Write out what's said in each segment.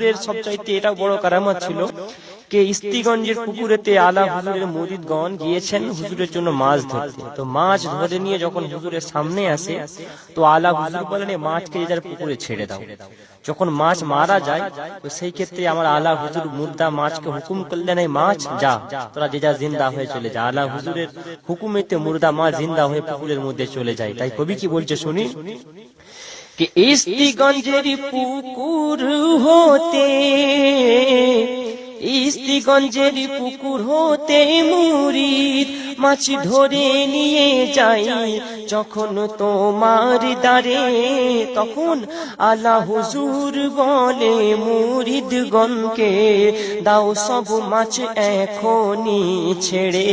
এর সবচাইতে এটা বড় কারামত ছিল কে ইস্তিগঞ্জের পুকুরেতে আলা হুজুরের মুরিদগণ গিয়েছেন হুজুরের জন্য মাছ ধরতে। তো মাছ ধরে নিয়ে যখন হুজুরের সামনে আসে, তো আলা হুজুর বলেন "এই মাছকে যার পুকুরে ছেড়ে দাও। যখন মাছ মারা যায়, তো সেই ক্ষেত্রে আমার আলা হুজুর মুর্দা মাছকে হুকুম করলেন এই মাছ, যা, তোরা যে যা জিন্দা হয়ে চলে যা। আলা হুজুরের হুকুমেতে মুর্দা মাছ জিন্দা হয়ে পুকুরের মধ্যে চলে যায়। তাই কবি কি বলছে শুনি? कि ইস্তিগঞ্জের পুকুর ইস্তিগঞ্জের পুকুর হতে মুরিদ মাছ ধরে নিয়ে যাই। যখন তোমার দারে তখন আলা হুজুর বলে মুরিদ গণকে দাও সব মাছ এখনি ছেড়ে,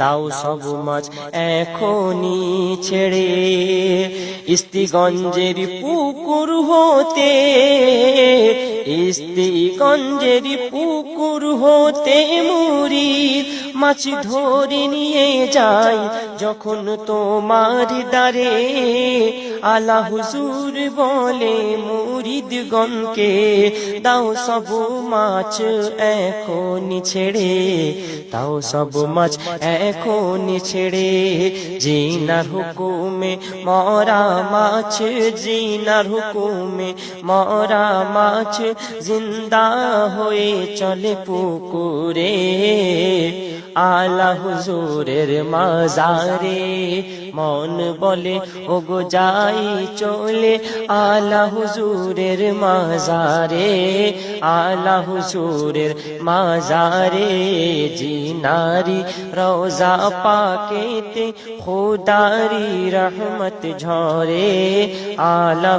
দাও সব মাছ এখনি ছেড়ে। ইস্তিগঞ্জের পুকুর হতে ইস্তিগঞ্জের পুকুর হতে মুরিদ মাছ ধরে নিয়ে যাই যখন তোমার দারে আলা হুজুর বলে, মুরিদ গণকে দাও সব মাছ এখন ছেড়ে। তাও সব মাছ এখনি ছেড়ে। জিনার হুকুমে মরা মাছ, জিনার হুকুমে মরা মাছ জিন্দা হয়ে চলে পুকুরে। আলা হুজুরের মাজারে, মন বলে ও গো যাই চলে। আলা হুজুরের মাজারে, আলা হুজুরের মাজারে, জিনারি রোজা পাকেতে, খোদারি রহমত ঝরে। আলা